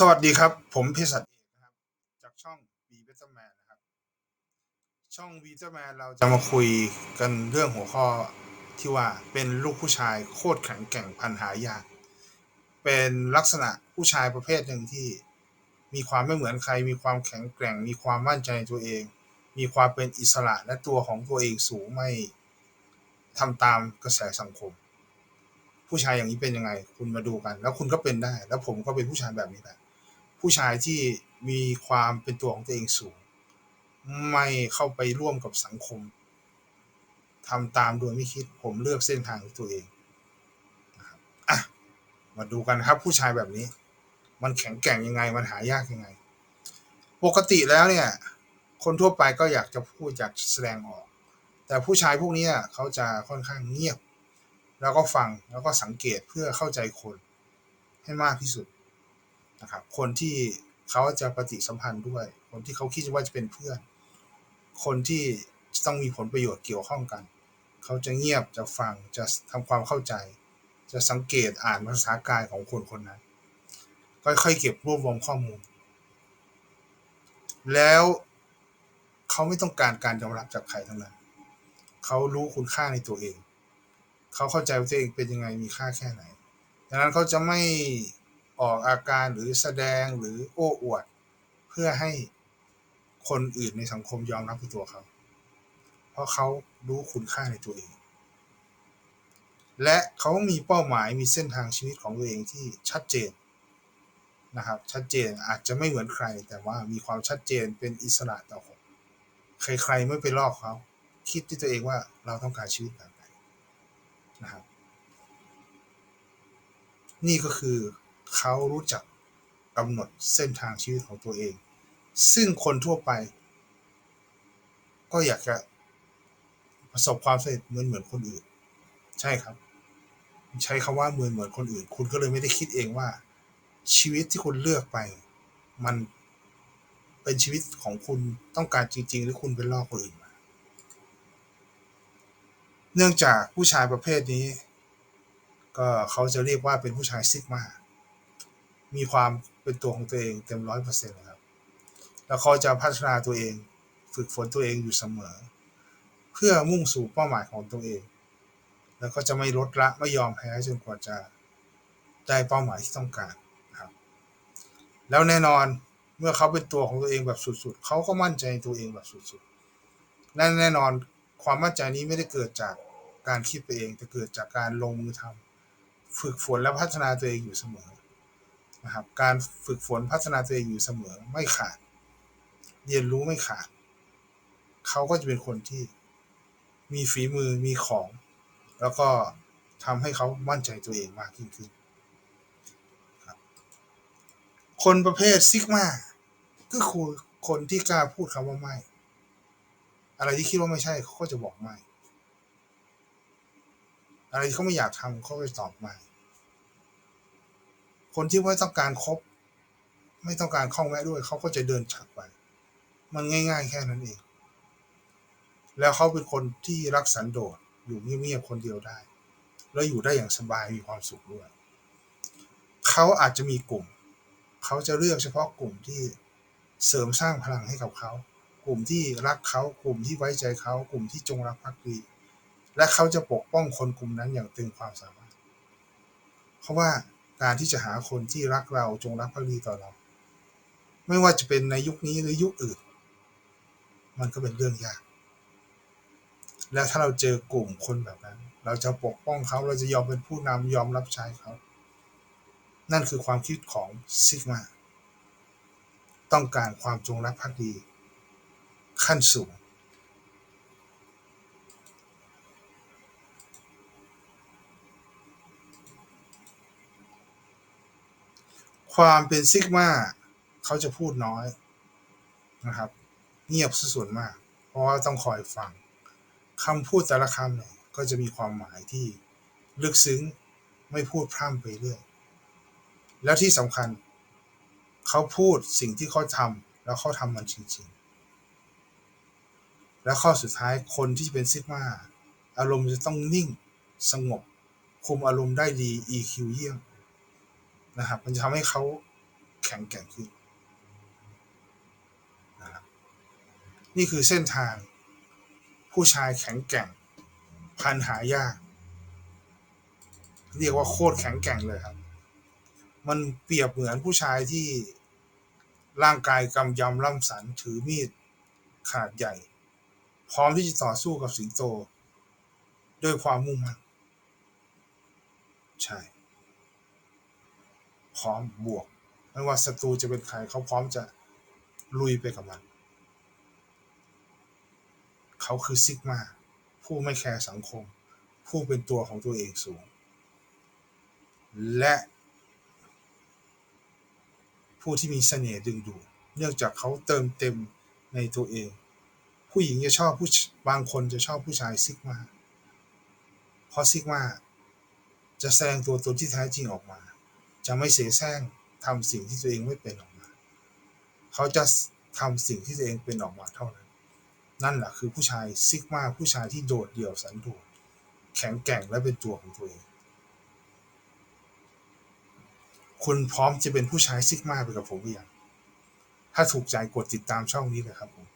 สวัสดีครับ ผมเภสัชเอกนะครับ จากช่อง b b e t t e r Man นะครับ ช่อง b b e t t e r Man เราจะมาคุยกันเรื่องหัวข้อที่ว่าเป็นลูกผู้ชายโคตรแข็งแกร่งพันหายาก เป็นลักษณะผู้ชายประเภทหนึ่งที่ มีความไม่เหมือนใคร มีความแข็งแกร่ง มีความมั่นใจในตัวเอง มีความเป็นอิสระและตัวของตัวเองสูงไม่ทำตามกระแสสังคมผู้ชายอย่างนี้เป็นยังไง คุณมาดูกัน แล้วคุณก็เป็นได้ แล้วผมก็เป็นผู้ชายแบบนี้แหละ ผู้ชายที่มีความเป็นตัวของตัวเองสูง ไม่เข้าไปร่วมกับสังคมทำตามโดยไม่คิดผมเลือกเส้นทางของตัวเองนะครับอะมาดูกันครับผู้ชายแบบนี้ มันแข็งแกร่งยังไง มันหายากยังไง ปกติแล้วเนี่ย คนทั่วไปก็อยากจะพูดอยากแสดงออก แต่ผู้ชายพวกนี้เขาจะค่อนข้างเงียบ แล้วก็ฟังแล้วก็สังเกตเพื่อเข้าใจคนให้มากที่สุด นะครับ คนที่เขาจะปฏิสัมพันธ์ด้วย คนที่เขาคิดว่าจะเป็นเพื่อน คนที่ต้องมีผลประโยชน์เกี่ยวข้องกัน เขาจะเงียบจะฟังจะทำความเข้าใจ จะสังเกตอ่านภาษากายของคนคนนั้น ค่อยๆเก็บรวบรวมข้อมูล แล้วเขาไม่ต้องการการยอมรับจากใครทั้งนั้น เขารู้คุณค่าในตัวเอง เขาเข้าใจว่าตัวเองเป็นยังไงมีค่าแค่ไหนดังนั้นเขาจะไม่ ออกอาการหรือแสดงหรือโอ้อวด เพื่อให้คนอื่นในสังคมยอมรับในตัวเขา เพราะเขารู้คุณค่าในตัวเอง และเขามีเป้าหมายมีเส้นทางชีวิตของตัวเองที่ชัดเจนนะครับชัดเจนอาจจะไม่เหมือนใคร แต่ว่ามีความชัดเจนเป็นอิสระต่อคนใครๆไม่ไปลอกเขา คิดที่ตัวเองว่าเราต้องการชีวิตแบบไหนนะครับ นี่ก็คือ เขารู้จักกำหนดเส้นทางชีวิตของตัวเอง ซึ่งคนทั่วไป ก็อยากจะประสบความสำเร็จเหมือนเหมือนคนอื่น ใช่ครับ ใช้คำว่าเหมือนเหมือนคนอื่น คุณก็เลยไม่ได้คิดเองว่า ชีวิตที่คุณเลือกไป มันเป็นชีวิตของคุณต้องการจริง ๆ หรือคุณเป็นล่อคนอื่นมาเนื่องจากผู้ชายประเภทนี้ ก็เขาจะเรียกว่าเป็นผู้ชายซิกมา มีความเป็นตัวของตัวเองเต็มร้อยเปอร์เซ็นต์ครับ แล้วเขาจะพัฒนาตัวเอง ฝึกฝนตัวเองอยู่เสมอ เพื่อมุ่งสู่เป้าหมายของตัวเอง แล้วก็จะไม่ลดละไม่ยอมแพ้จนกว่าจะได้เป้าหมายที่ต้องการนะครับ แล้วแน่นอนเมื่อเขาเป็นตัวของตัวเองแบบสุดๆ เขาก็มั่นใจในตัวเองแบบสุดๆนั่นแน่นอนความมั่นใจนี้ไม่ได้เกิดจากการคิดไปเอง แต่เกิดจากการลงมือทำฝึกฝนและพัฒนาตัวเองอยู่เสมอ นะครับการฝึกฝนพัฒนาตัวเองอยู่เสมอไม่ขาด เรียนรู้ไม่ขาด เขาก็จะเป็นคนที่มีฝีมือมีของ แล้วก็ทำให้เขามั่นใจตัวเองมากยิ่งขึ้นคนประเภทซิกมาก็คือคนที่กล้าพูดคำว่าไม่ อะไรที่คิดว่าไม่ใช่เขาก็จะบอกไม่ อะไรที่เขาไม่อยากทำเขาก็จะตอบไม่ คนที่ไม่ต้องการครบไม่ต้องการข้องแวะด้วย เขาก็จะเดินฉักไป มันง่าย ๆ แค่นั้นเอง แล้วเขาเป็นคนที่รักสันโดษอยู่เงียบๆคนเดียวได้ แล้วอยู่ได้อย่างสบายมีความสุขด้วยเขาอาจจะมีกลุ่ม เขาจะเลือกเฉพาะกลุ่มที่เสริมสร้างพลังให้กับเขา กลุ่มที่รักเขากลุ่มที่ไว้ใจเขา กลุ่มที่จงรักภักดี และเขาจะปกป้องคนกลุ่มนั้นอย่างเต็มความสามารถ เพราะว่า การที่จะหาคนที่รักเราจงรักภักดีต่อเรา ไม่ว่าจะเป็นในยุคนี้หรือยุคอื่น มันก็เป็นเรื่องยาก และถ้าเราเจอกลุ่มคนแบบนั้น เราจะปกป้องเขาเราจะยอมเป็นผู้นำยอมรับใช้เขา นั่นคือความคิดของซิกมาต้องการความจงรักภักดี ขั้นสูง ความเป็นซิกมาเขาจะพูดน้อยนะครับ เงียบส่วนมาก เพราะว่าต้องคอยฟังคำพูดแต่ละคำเนี่ยก็จะมีความหมายที่ลึกซึ้งไม่พูดพร่ำไปเรื่อย แล้วที่สำคัญ เขาพูดสิ่งที่เขาทำแล้วเขาทำมันจริง ๆ แล้วข้อสุดท้ายคนที่เป็นซิกมาอารมณ์จะต้องนิ่งสงบ คุมอารมณ์ได้ดี EQ เยี่ยม นะครับ มันจะทำให้เขาแข็งแกร่งขึ้นนะครับนี่คือเส้นทาง ผู้ชายแข็งแกร่ง พันหายาก เรียกว่าโคตรแข็งแกร่งเลยครับ มันเปรียบเหมือนผู้ชายที่ร่างกายกำยำล่ำสันถือมีดขาดใหญ่ พร้อมที่จะต่อสู้กับสิงโต ด้วยความมุ่งมั่นใช่ พร้อมบวก ไม่ว่าศัตรูจะเป็นใครเขาพร้อมจะลุยไปกับมัน เขาคือซิกมาผู้ไม่แคร์สังคม ผู้เป็นตัวของตัวเองสูง และผู้ที่มีเสน่ห์ดึงดูดเนื่องจากเขาเติมเต็มในตัวเอง ผู้หญิงจะชอบผู้บางคนจะชอบผู้ชายซิกมาเพราะซิกมาจะแสดงตัวตนที่แท้จริงออกมา จะไม่เสแสร้งทำสิ่งที่ตัวเองไม่เป็นออกมา เขาจะทำสิ่งที่ตัวเองเป็นออกมาเท่านั้น นั่นแหละคือผู้ชายซิกมาผู้ชายที่โดดเดี่ยวสันโดษแข็งแกร่งและเป็นตัวของตัวเอง คุณพร้อมจะเป็นผู้ชายซิกมาไปกับผมหรือยังถ้าถูกใจกดติดตามช่องนี้เลยครับผม